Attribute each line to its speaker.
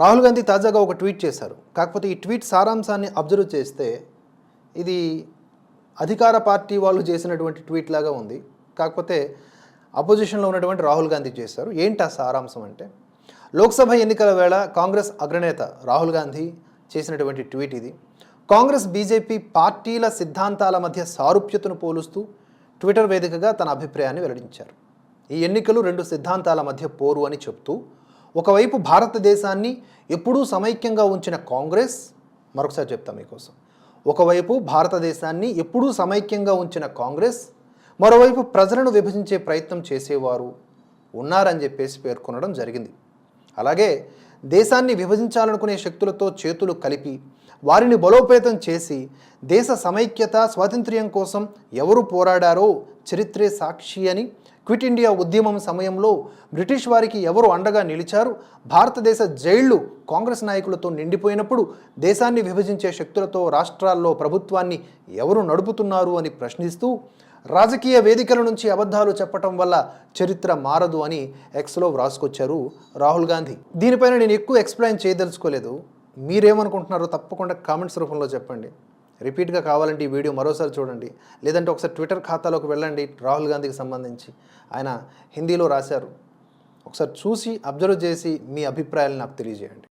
Speaker 1: రాహుల్ గాంధీ తాజాగా ఒక ట్వీట్ చేశారు. కాకపోతే ఈ ట్వీట్ సారాంశాన్ని అబ్జర్వ్ చేస్తే ఇది అధికార పార్టీ వాళ్ళు చేసినటువంటి ట్వీట్ లాగా ఉంది. కాకపోతే అపోజిషన్లో ఉన్నటువంటి రాహుల్ గాంధీ చేశారు. ఏంటి ఆ సారాంశం అంటే? లోక్సభ ఎన్నికల వేళ కాంగ్రెస్ అగ్రనేత రాహుల్ గాంధీ చేసినటువంటి ట్వీట్ ఇది. కాంగ్రెస్ బీజేపీ పార్టీల సిద్ధాంతాల మధ్య సారూప్యతను పోలుస్తూ ట్విట్టర్ వేదికగా తన అభిప్రాయాన్ని వెల్లడించారు. ఈ ఎన్నికలు రెండు సిద్ధాంతాల మధ్య పోరు అని చెప్తూ ఒకవైపు భారతదేశాన్ని ఎప్పుడూ సమైక్యంగా ఉంచిన కాంగ్రెస్ మరొకసారి చెప్తాం మీకోసం. ఒకవైపు భారతదేశాన్ని ఎప్పుడూ సమైక్యంగా ఉంచిన కాంగ్రెస్ మరోవైపు ప్రజలను విభజించే ప్రయత్నం చేసేవారు ఉన్నారని చెప్పేసి పేర్కొనడం జరిగింది. అలాగే దేశాన్ని విభజించాలనుకునే శక్తులతో చేతులు కలిపి వారిని బలోపేతం చేసి దేశ సమైక్యత స్వాతంత్ర్యం కోసం ఎవరు పోరాడారో చరిత్రే సాక్షి అని క్విట్ ఇండియా ఉద్యమం సమయంలో బ్రిటిష్ వారికి ఎవరు అండగా నిలిచారు? భారతదేశ జైళ్ళు కాంగ్రెస్ నాయకులతో నిండిపోయినప్పుడు దేశాన్ని విభజించే శక్తులతో రాష్ట్రాల్లో ప్రభుత్వాన్ని ఎవరు నడుపుతున్నారు అని ప్రశ్నిస్తూ రాజకీయ వేదికల నుంచి అబద్ధాలు చెప్పటం వల్ల చరిత్ర మారదు అని ఎక్స్లో వ్రాసుకొచ్చారు రాహుల్ గాంధీ. దీనిపైన నేను ఎక్కువ ఎక్స్ప్లెయిన్ చేయదలుచుకోలేదు. మీరేమనుకుంటున్నారో తప్పకుండా కామెంట్స్ రూపంలో చెప్పండి. రిపీట్గా కావాలంటే ఈ వీడియో మరోసారి చూడండి. లేదంటే ఒకసారి ట్విట్టర్ ఖాతాలోకి వెళ్ళండి రాహుల్ గాంధీకి సంబంధించి. ఆయన హిందీలో రాశారు. ఒకసారి చూసి అబ్జర్వ్ చేసి మీ అభిప్రాయాలు నాకు తెలియజేయండి.